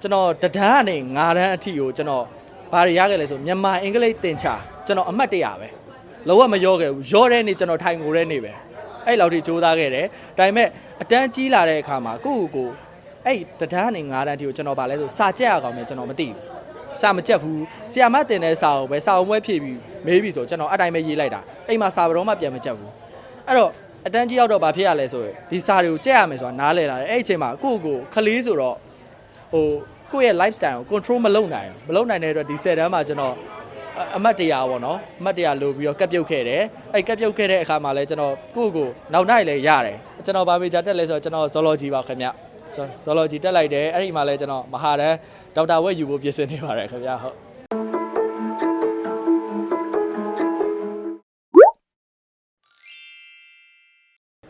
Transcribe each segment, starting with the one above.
ကျွန်တော်တဒန်းကနေ9ဒန်းအထိကိုကျွန်တော်ဘာတွေရခဲ့လဲဆိုမြန်မာအင်္ဂလိပ်သင်ချာကျွန်တော်အမှတ်တရပဲလောကမရောခဲ့ဘူးရောတဲ့နေ့ကျွန်တော်ထိုင်ငိုတဲ့နေ့ပဲအဲ့လောက်ထိစူးစမ်းခဲ့တယ်ဒါပေမဲ့အတန်းကြီးလာတဲ့အခါမှာကိုယ့်ကိုယ်ကိုအဲ့တဒန်းကနေ9ဒန်းအထိကိုကျွန်တော်ဗာလဲဆိုစာကြက်ရကောင်မယ်ကျွန်တော်မသိဘူးစာမကြက်ဘူးဆီယာမတင်တဲ့စာကိုပဲစာအုံပွဲဖြည့်ပြီးမေးပြီးဆိုကျွန်တော်အတိုင်းပဲရေးလိုက်တာအိမ်မှာစာဘတော်မှပြန်မကြက်ဘူးအဲ့တော့အတန်းကြီးရောက်တော့ဗာဖြစ်ရလဲဆိုရင်ဒီစာတွေကိုကြက်ရမယ်ဆိုတာနားလည်လာတယ်အဲ့ဒီအချိန်မှာကိုယ့်ကိုယ်ခလေးဆိုတော့ဟို ကိုယ့်ရဲ့ lifestyle ကို control မလုပ်နိုင်ဘူးမလုပ်နိုင်တဲ့အတွက်ဒီ10တန်းမှာကျွန်တော်အအမှတ်တရပေါ့နော်အမှတ်တရလိုပြီးတော့ကပ်ပြုတ်ခဲ့တယ်အဲ့ကပ်ပြုတ်ခဲ့တဲ့အခါမှာလဲကျွန်တော်ကိုယ့်ကိုယ်နောက်နိုင်လဲရတယ်ကျွန်တော်ဗာမေဂျာတက်လဲဆိုတော့ကျွန်တော် zoology ပါခင်ဗျ zoology တက်လိုက်တယ်အဲ့ဒီမှာလဲကျွန်တော်မဟာတန်းဒေါက်တာဝက်ယူဖို့ပြင်ဆင်နေပါတယ်ခင်ဗျဟုတ်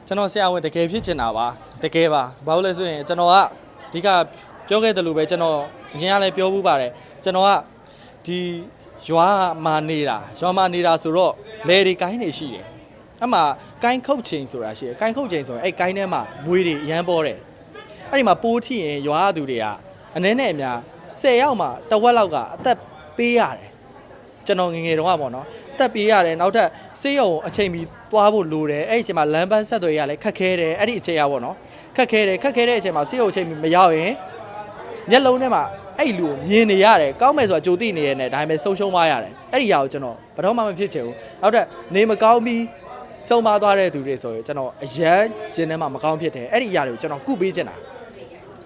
ကျွန်တော်ဆရာဝန်တကယ်ဖြစ်ချင်တာပါတကယ်ပါဘာလို့လဲဆိုရင်ကျွန်တော်ကအဓိက ပြောခဲ့တယ်လို့ပဲကျွန်တော်အရင်ကလည်းပြောဘူးပါတယ်ကျွန်တော်ကဒီရွာမှာနေတာရွာမှာနေတာဆိုတော့လေတွေကိုင်းနေရှိတယ်အဲ့မှာကိုင်းခုတ်ချိန်ဆိုတာရှိတယ်ကိုင်းခုတ်ချိန်ဆိုရင်အဲ့ကိုင်းထဲမှာမွေးတွေအရမ်းပေါ်တယ်အဲ့ဒီမှာပိုးထိရင်ရွာသူတွေကအနည်းနဲ့အများ10ယောက်မှတစ်ဝက်လောက်ကအသက်ပေးရတယ်ကျွန်တော်ငယ်ငယ်တုန်းကပေါ့နော်အသက်ပေးရတယ်နောက်ထပ်ဆေးရုံအချိန်မီသွားဖို့လိုတယ်အဲ့ဒီအချိန်မှာလမ်းပန်းဆက်သွယ်ရလဲခက်ခဲတယ်အဲ့ဒီအချိန်ရပေါ့နော်ခက်ခဲတယ်ခက်ခဲတဲ့အချိန်မှာဆေးရုံအချိန်မီမရောက်ရင် မျက်လုံးထဲမှာအဲ့လူကိုမြင်နေရတယ်ကောင်းမယ်ဆိုတာကြိုသိနေရတဲ့ဒါပေမဲ့ဆုံးရှုံးသွားရတယ်အဲ့ဒီຢာကိုကျွန်တော်ဘယ်တော့မှမဖြစ်ချင်ဘူးနောက်ထပ်နေမကောင်းပြီးဆုံးပါသွားတဲ့သူတွေဆိုရင်ကျွန်တော်အရန်ရင်ထဲမှာမကောင်းဖြစ်တယ်အဲ့ဒီຢာတွေကိုကျွန်တော်ကုပေးချင်တာ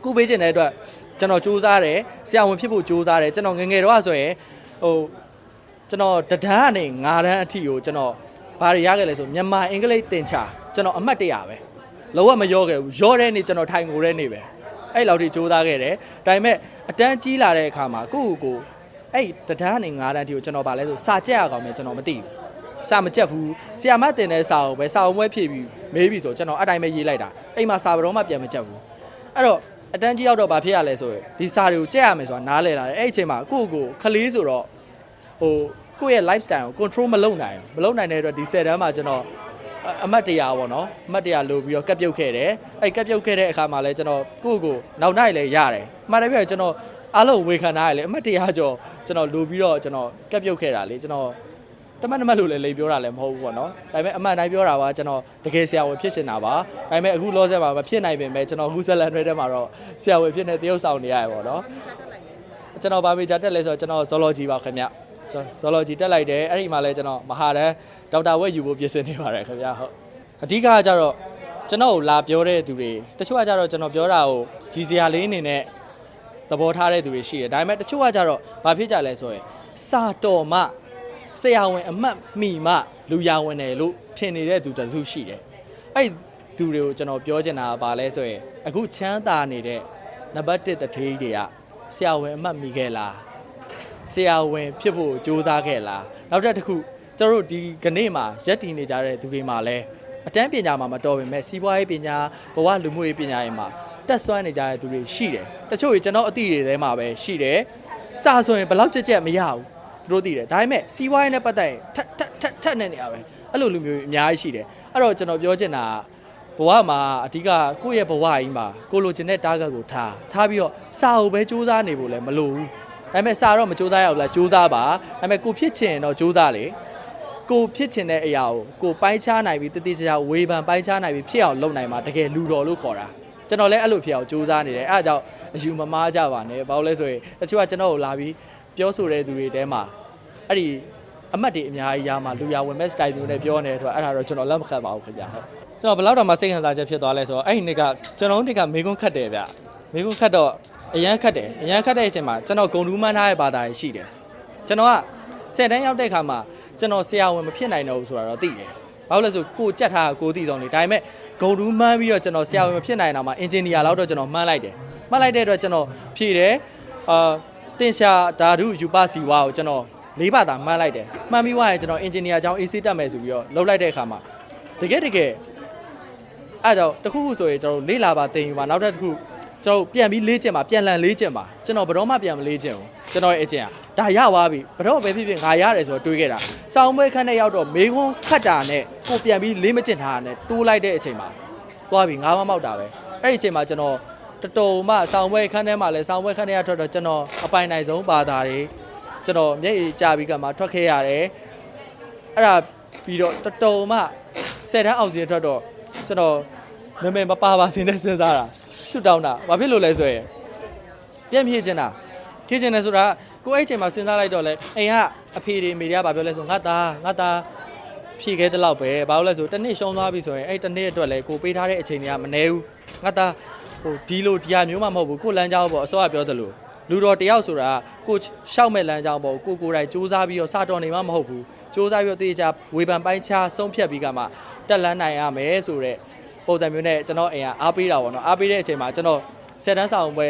ကုပေးခြင်းတဲ့အတွက်ကျွန်တော်စူးစမ်းတယ်ဆရာဝန်ဖြစ်ဖို့စူးစမ်းတယ်ကျွန်တော်ငယ်ငယ်တော့ဆိုရင်ဟိုကျွန်တော်တဒန်းကနေ9ဒန်းအထိကိုကျွန်တော်ဘာတွေရခဲ့လဲဆိုမြန်မာအင်္ဂလိပ်သင်ချာကျွန်တော်အမှတ်တရပဲလောကမရောခဲ့ဘူးရောတဲ့နေ့ကျွန်တော်ထိုင်ငိုတဲ့နေ့ပဲ အဲ့လောက်ထိစူးစမ်းခဲ့တယ်ဒါပေမဲ့အတန်းကြီးလာတဲ့အခါမှာကိုယ့်ကိုယ်ကိုအဲ့တဒန်းကနေ9ဒန်းအထိကိုကျွန်တော်ဗာလဲဆိုစာကြက်ရကောင်မယ်ကျွန်တော်မသိဘူးစာမကြက်ဘူးဆီယာမတင်တဲ့စာကိုပဲစာအုံပွဲဖြည့်ပြီးမေးပြီးဆိုကျွန်တော်အတိုင်းပဲရေးလိုက်တာအိမ်မှာစာဘတော်မှပြန်မကြက်ဘူးအဲ့တော့အတန်းကြီးရောက်တော့ဗာဖြစ်ရလဲဆိုရင်ဒီစာတွေကိုကြက်ရမယ်ဆိုတာနားလည်လာတယ်အဲ့ဒီအချိန်မှာကိုယ့်ကိုယ်ခလေးဆိုတော့ဟိုကိုယ့်ရဲ့ lifestyle ကို control မလုပ်နိုင်ဘူးမလုပ်နိုင်တဲ့အတွက်ဒီ10တန်းမှာကျွန်တော် အအမှတ်တရပေါ့နော်အမှတ်တရလိုပြီးတော့ကပ်ပြုတ်ခဲ့တယ်အဲ့ကပ်ပြုတ်ခဲ့တဲ့အခါမှာလဲကျွန်တော်ကိုယ့်ကိုယ်နောက်နိုင်လဲရတယ်အမှန်တကယ်ကျွန်တော်အားလုံးဝေခံထားရလေအမှတ်တရကျော်ကျွန်တော်လိုပြီးတော့ကျွန်တော်ကပ်ပြုတ်ခဲ့တာလေကျွန်တော်တမတ်တမတ်လို့လည်းလိန်ပြောတာလည်းမဟုတ်ဘူးပေါ့နော်ဒါပေမဲ့အမှန်တိုင်းပြောတာပါကျွန်တော်တကယ်ဆရာဝန်ဖြစ်ရှင်တာပါဒါပေမဲ့အခုလောဆယ်မှာမဖြစ်နိုင်ပင်ပဲကျွန်တော်အခုဇက်လန်တွေထဲမှာတော့ဆရာဝန်ဖြစ်နေတရုပ်ဆောင်နေရတယ်ပေါ့နော်ကျွန်တော်ဗာမေဂျာတက်လဲဆိုတော့ကျွန်တော် zoology ပါခင်ဗျ zoology တက်လိုက်တယ်အဲ့ဒီမှာလဲကျွန်တော်မဟာတန်းဒေါက်တာဝက်ယူဖို့ပြင်ဆင်နေပါတယ်ခင်ဗျဟုတ်အဓိကကကြတော့ကျွန်တော်ကိုလာပြောတဲ့သူတွေတချို့ကကြတော့ကျွန်တော်ပြောတာကိုရည်စရာလေးအနေနဲ့သဘောထားတဲ့သူတွေရှိတယ်ဒါပေမဲ့တချို့ကကြတော့ဘာဖြစ်ကြလဲဆိုရင်စာတော်မှဆရာဝန်အမှတ်မိမှလူရဝင်တယ်လို့ထင်နေတဲ့သူတစုရှိတယ်အဲ့ဒီသူတွေကိုကျွန်တော်ပြောချင်တာကဘာလဲဆိုရင်အခုချမ်းသာနေတဲ့နံပါတ်1တထေးတွေကဆရာဝန်အမှတ်မိခဲ့လား ဆရာဝန်ဖြစ်ဖို့ကြိုးစားခဲ့လားနောက်တစ်တစ်ခုကျွန်တော်တို့ဒီကနေ့မှာရက်တည်နေကြတဲ့သူတွေမှာလည်းအတန်းပညာမှာမတော်ပေမဲ့စီးပွားရေးပညာဘဝလူမှုရေးပညာရေးမှာတက်ဆွမ်းနေကြတဲ့သူတွေရှိတယ်တချို့ကြီးကျွန်တော်အသိတွေထဲမှာပဲရှိတယ်စာဆိုရင်ဘယ်လောက်ကြက်ကြက်မရဘူးသူတို့သိတယ်ဒါပေမဲ့စီးပွားရေးနဲ့ပတ်သက်ရင်ထက်ထက်ထက်ထက်နေနေရပဲအဲ့လိုလူမျိုးအများကြီးရှိတယ်အဲ့တော့ကျွန်တော်ပြောချင်တာကဘဝမှာအဓိကကိုယ့်ရဲ့ဘဝကြီးမှာကိုလိုချင်တဲ့ target ကိုထားထားပြီးတော့စာအုပ်ပဲစူးစမ်းနေဖို့လည်းမလိုဘူး ဒါပေမဲ့စာတော့မစူးစမ်းရဘူးလားစူးစမ်းပါဒါပေမဲ့ကိုဖြစ်ချင်တော့စူးစမ်းလေကိုဖြစ်ချင်တဲ့အရာကိုကိုပိုင်းခြားနိုင်ပြီးတတိချာချာဝေဖန်ပိုင်းခြားနိုင်ပြီးဖြစ်အောင်လုပ်နိုင်မှာတကယ်လူတော်လို့ခေါ်တာကျွန်တော်လည်းအဲ့လိုဖြစ်အောင်စူးစမ်းနေတယ်အဲ့ဒါကြောင့်အယူမမားကြပါနဲ့ဘာလို့လဲဆိုရင်တချို့ကကျွန်တော်ကိုလာပြီးပြောဆိုတဲ့သူတွေတဲမှာအဲ့ဒီအမတ်တွေအများကြီးရမှာလူရဝင်မဲ့ style မျိုးနဲ့ပြောနေတဲ့အတွက်အဲ့ဒါတော့ကျွန်တော်လက်မခံပါဘူးခင်ဗျာဟုတ်ကျွန်တော်ဘယ်လောက်တော့မှစိတ်ခံစားချက်ဖြစ်သွားလဲဆိုတော့အဲ့ဒီနေ့ကကျွန်တော်တို့နေ့ကမေကွန်းခတ်တယ်ဗျမေကွန်းခတ်တော့ အရန်ခတ်တယ်အရန်ခတ်တဲ့အချိန်မှာကျွန်တော်ဂုံတူးမှန်းထားတဲ့ဘာသာရေးရှိတယ်ကျွန်တော်ကဆယ်တန်းရောက်တဲ့ခါမှာကျွန်တော်ဆရာဝန်မဖြစ်နိုင်တော့ဘူးဆိုတာတော့သိတယ်ဘာလို့လဲဆိုကိုကြက်ထားတာကိုသိဆုံးနေဒါပေမဲ့ဂုံတူးမှန်းပြီးတော့ကျွန်တော်ဆရာဝန်မဖြစ်နိုင်တော့မှအင်ဂျင်နီယာလောက်တော့ကျွန်တော်မှန်းလိုက်တယ်မှန်းလိုက်တဲ့အတွက်ကျွန်တော်ဖြည့်တယ်အာတင်ရှာဓာတုယူပစီဝါကိုကျွန်တော်လေးပါတာမှန်းလိုက်တယ်မှန်းပြီးွားရင်ကျွန်တော်အင်ဂျင်နီယာကျောင်း AC တက်မယ်ဆိုပြီးတော့လုပ်လိုက်တဲ့အခါမှာတကယ်တကယ်အဲ့တော့တခုခုဆိုရင်ကျွန်တော်တို့လေးလာပါတင်ယူပါနောက်တစ်ခု ကျွန်တော်တို့ပြန်ပြီးလေးကျင်ပါပြန်လန်လေးကျင်ပါကျွန်တော်ဘယ်တော့မှပြန်မလေးကျင်ဘူးကျွန်တော်ရဲ့အကျင့်อ่ะဒါရသွားပြီဘယ်တော့ပဲဖြစ်ဖြစ်ငါရတယ်ဆိုတော့တွေးခဲ့တာစောင်းပွဲခန်းနဲ့ရောက်တော့မေခွန်းခတ်တာနဲ့ကိုပြန်ပြီးလေးမကျင်ထားတာနဲ့တိုးလိုက်တဲ့အချိန်မှာသွားပြီငါးမမောက်တာပဲအဲ့ဒီအချိန်မှာကျွန်တော်တော်တော်မှဆောင်းပွဲခန်းထဲမှာလဲဆောင်းပွဲခန်းထဲကထွက်တော့ကျွန်တော်အပိုင်နိုင်ဆုံးဘာသာတွေကျွန်တော်မျက်ရည်ကျပြီးကမှထွက်ခဲ့ရတယ်အဲ့ဒါပြီးတော့တော်တော်မှဆယ်တန်းအောင်စီထွက်တော့ကျွန်တော်နာမည်မပါပါစင်းနဲ့စဉ်းစားတာ ဆွတောင်းတာဘာဖြစ်လို့လဲဆိုရင်ပြည့်ဖြည့်ချင်တာဖြည့်ချင်တယ်ဆိုတာကိုအဲ့အချိန်မှာစဉ်းစားလိုက်တော့လဲအိမ်ကအဖေတွေမိတွေကဘာပြောလဲဆိုငါသားငါသားဖြည့်ခဲ့တဲ့လောက်ပဲဘာလို့လဲဆိုတစ်နှစ်ရှုံးသွားပြီဆိုရင်အဲ့တစ်နှစ်အတွက်လဲကိုပေးထားတဲ့အချိန်တွေကမနှဲဘူးငါသားဟိုဒီလိုတရားမျိုးမှမဟုတ်ဘူးကိုလမ်းကြောင်းပေါ့အစောကပြောသလိုလူတော်တယောက်ဆိုတာကိုရှောက်မဲ့လမ်းကြောင်းပေါ့ကိုကိုယ်တိုင်စူးစမ်းပြီးတော့စတော်နေမှမဟုတ်ဘူးစူးစမ်းပြီးတော့တေချာဝေဖန်ပိုင်းခြားဆုံးဖြတ်ပြီးကမှတက်လန်းနိုင်ရမယ်ဆိုတော့ ပုံစံမျိုးနဲ့ကျွန်တော်အိမ်ကအားပေးတာပေါ့နော်အားပေးတဲ့အချိန်မှာကျွန်တော်ဆယ်တန်းဆောင်ပွဲ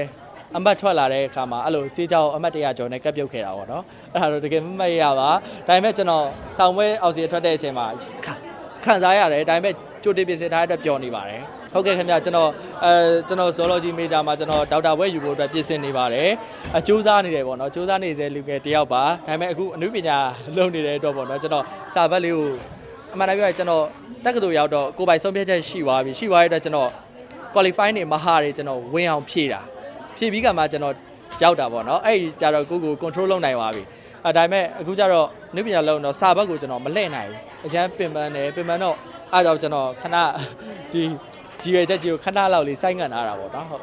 အမတ်ထွက်လာတဲ့အခါမှာအဲ့လိုစေးကြောင်အမတ်တရကျော်နဲ့ကပ်ပြုတ်ခဲ့တာပေါ့နော်အဲ့ဒါတော့တကယ်မမတ်ရပါဒါပေမဲ့ကျွန်တော်ဆောင်ပွဲအောက်စီထွက်တဲ့အချိန်မှာခခံစားရတယ်ဒါပေမဲ့ကြိုတင်ပြင်ဆင်ထားတဲ့အတွက်ပျော်နေပါတယ်ဟုတ်ကဲ့ခင်ဗျကျွန်တော်အဲကျွန်တော် zoology major မှာကျွန်တော်ဒေါက်တာဘွဲယူဖို့အတွက်ပြင်ဆင်နေပါတယ်အကျိုးစားနေတယ်ပေါ့နော်စူးစမ်းနေစေလူငယ်တယောက်ပါဒါပေမဲ့အခုအမှုပညာလုပ်နေတဲ့အတွက်ပေါ့နော်ကျွန်တော်စာဘက်လေးကို အမှန်တမ်းပြောရင်ကျွန်တော်တက္ကသိုလ်ရောက်တော့ကိုယ်ပိုင်ဆုံးဖြတ်ချက်ရှိသွားပြီရှိသွားတဲ့အတွက်ကျွန်တော် qualify နေမဟာတွေကျွန်တော်ဝင်အောင်ဖြည့်တာဖြည့်ပြီးကမှကျွန်တော်ရောက်တာပေါ့နော်အဲ့ဒီကြတော့ကိုကို control လုပ်နိုင်သွားပြီအဲဒါပေမဲ့အခုကျတော့နုပညာလုံးတော့စာဘက်ကိုကျွန်တော်မလှည့်နိုင်ဘူးအချမ်းပင်ပန်းတယ်ပင်ပန်းတော့အားကြောင့်ကျွန်တော်ခဏဒီကြီးရွယ်ချက်ကြီးကိုခဏလောက်လေးစိုက်ငံ့ထားတာပေါ့နော်ဟုတ်